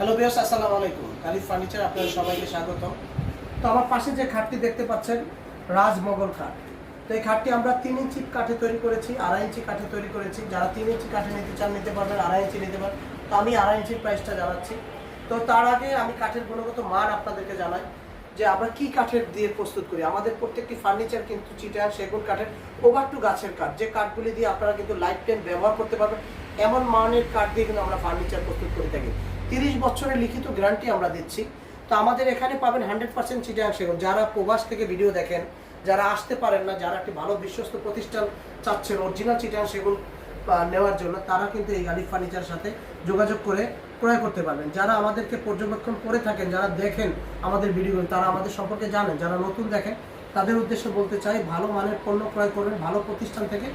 Hello বিয়াস আসসালামু আলাইকুম। Caliph furniture আপনাদের সবাইকে স্বাগত। তো আমার পাশে যে খাটটি দেখতে পাচ্ছেন রাজমগল খাট। তো এই খাটটি আমরা তিন ইঞ্চি কাঠে তৈরি করেছি, আড়াই ইঞ্চি কাঠে তৈরি করেছি। যারা তিন ইঞ্চি কাঠে নিতে চান, নিতে পারবেন, আড়াই ইঞ্চি নিতে পারেন তো আমি আড়াই ইঞ্চির প্রাইসটা জানাচ্ছি। তো তার আগে আমি কাঠের গুণগত মান আপনাদেরকে জানাই, যে আমরা কি কাঠের দিয়ে প্রস্তুত করি। আমাদের প্রত্যেকটি ফার্নিচার কিন্তু চিটার, সেগুন কাঠের ওভার টু গাছের কাঠ। যে কাঠগুলি দিয়ে আপনারা কিন্তু লাইফ টাইম ব্যবহার করতে পারবেন, এমন মানের কাঠ দিয়ে কিন্তু আমরা ফার্নিচার প্রস্তুত করে থাকি। তিরিশ বছরের লিখিত গ্যারান্টি আমরা দিচ্ছি। তো আমাদের এখানে পাবেন হান্ড্রেড পার্সেন্ট চিটাং সেগুন। যারা প্রবাস থেকে ভিডিও দেখেন, যারা আসতে পারেন না, যারা একটি ভালো বিশ্বস্ত প্রতিষ্ঠান চাচ্ছেন অরিজিনাল চিটাং সেগুন নেওয়ার জন্য, তারা কিন্তু এই গালিফ ফার্নিচার সাথে যোগাযোগ করে ক্রয় করতে পারবেন। যারা আমাদেরকে পর্যবেক্ষণ করে থাকেন, যারা দেখেন আমাদের ভিডিওগুলো তারা আমাদের সম্পর্কে জানেন। যারা নতুন দেখেন তাদের উদ্দেশ্যে বলতে চাই, ভালো মানের পণ্য ক্রয় করবেন, ভালো প্রতিষ্ঠান থেকে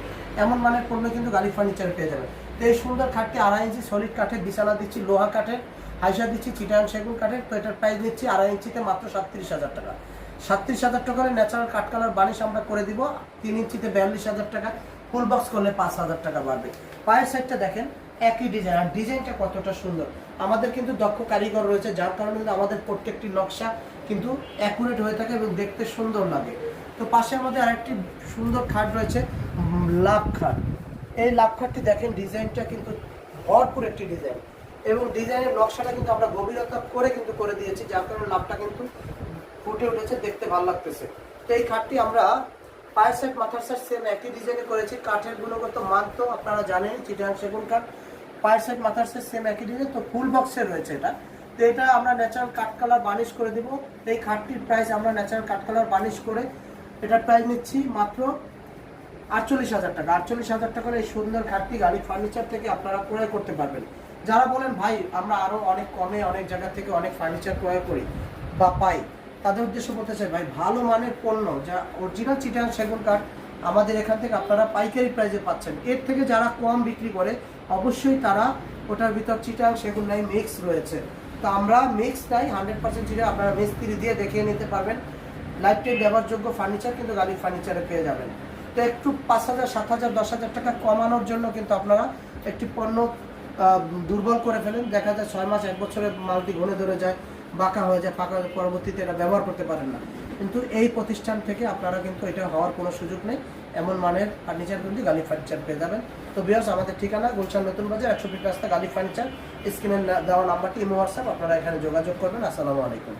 এমন মানের পণ্য কিন্তু গাড়ি ফার্নিচার পেয়ে যাবেন। তো এই সুন্দর খাটটি আড়াই ইঞ্চি সলিড কাঠের, বিছানা দিচ্ছি লোহা কাঠের, হাইসা দিচ্ছি চিটাং সেগুন কাঠের, তো এটার প্রাইস নিচ্ছি আড়াই ইঞ্চিতে মাত্র সাতত্রিশ হাজার টাকা। সাতত্রিশ হাজার টাকার ন্যাচারাল কাঠ কালার বানিশ আমরা করে দিব, তিন ইঞ্চিতে বিয়াল্লিশ হাজার টাকা ফুল বক্স করলে পাঁচ হাজার টাকা বাড়বে। পায়ের সাইডটা দেখেন একই ডিজাইন আর ডিজাইনটা কতটা সুন্দর। আমাদের কিন্তু দক্ষ কারিগর রয়েছে, যার কারণে আমাদের প্রত্যেকটি নকশা কিন্তু অ্যাকুরেট হয়ে থাকে এবং দেখতে সুন্দর লাগে। তো পাশে আমাদের আরেকটি সুন্দর খাট রয়েছে লাভ খাট। এই লাভ খাটটি দেখেন ডিজাইনটা কিন্তু ভরপুর একটি ডিজাইন এবং ডিজাইনের নকশাটা কিন্তু আমরা গভীরতা করে কিন্তু করে দিয়েছি, যার কারণে লাভটা কিন্তু ফুটে উঠেছে, দেখতে ভালো লাগতেছে। তো এই খাটটি আমরা পায়ের সেট মাথার সেট সেম একই ডিজাইনে করেছি। কাঠের গুণগত মান তো আপনারা জানেন চিটাং সেগুন কাঠ পায়ের সেট মাথার সেট সেম একই ডিজাইন তো ফুল বক্সে রয়েছে এটা। তো এটা আমরা ন্যাচারাল কাঠ কালার বানিশ করে দিব। এই খাটটির প্রাইস আমরা ন্যাচারাল কাঠ কালার বানিশ করে এটার প্রাইস নিচ্ছি মাত্র আটচল্লিশ হাজার টাকা। আটচল্লিশ হাজার টাকার এই সুন্দর খাটটি গাড়ি ফার্নিচার থেকে আপনারা ক্রয় করতে পারবেন। যারা বলেন, ভাই, আমরা আরও অনেক কমে, অনেক জায়গা থেকে অনেক ফার্নিচার ক্রয় করি বা পাই, তাদের উদ্দেশ্য বলতে চাই, ভাই, ভালো মানের পণ্য, যা অরিজিনাল চিটাং সেগুন কাঠ আমাদের এখান থেকে আপনারা পাইকারি প্রাইজে পাচ্ছেন। এর থেকে যারা কম বিক্রি করে, অবশ্যই তারা ওটার ভিতর চিটাং সেগুন নাই মিক্স রয়েছে। তো আমরা মিক্স নাই হান্ড্রেড পার্সেন্ট চিটা, আপনারা মিস্ত্রি দিয়ে দেখিয়ে নিতে পারবেন। লাইফ টাইম ব্যবহারযোগ্য ফার্নিচার কিন্তু গাড়ি ফার্নিচারে পেয়ে যাবেন। তো একটু পাঁচ হাজার, সাত হাজার, দশ হাজার টাকা কমানোর জন্য কিন্তু আপনারা একটি পণ্য দুর্বল করে ফেলেন। দেখা যায় ছয় মাস, এক বছরের মালটি ঘনে ধরে যায়, বাঁকা হয়ে যায়, পাকা পরবর্তীতে এটা ব্যবহার করতে পারেন না। কিন্তু এই প্রতিষ্ঠান থেকে আপনারা কিন্তু এটা হওয়ার কোনো সুযোগ নেই। এমন মানের ফার্নিচার কিন্তু গালি ফার্নিচার পেয়ে যাবেন। তো বিয়ার্স আমাদের ঠিকানা গুলশান নতুন বাজার একশো ফিট রাস্তা গালি ফার্নিচার স্ক্রিনে দেওয়া নাম্বারটি ইমো হোয়াটসঅ্যাপ, আপনারা এখানে যোগাযোগ করবেন। আসসালামু আলাইকুম।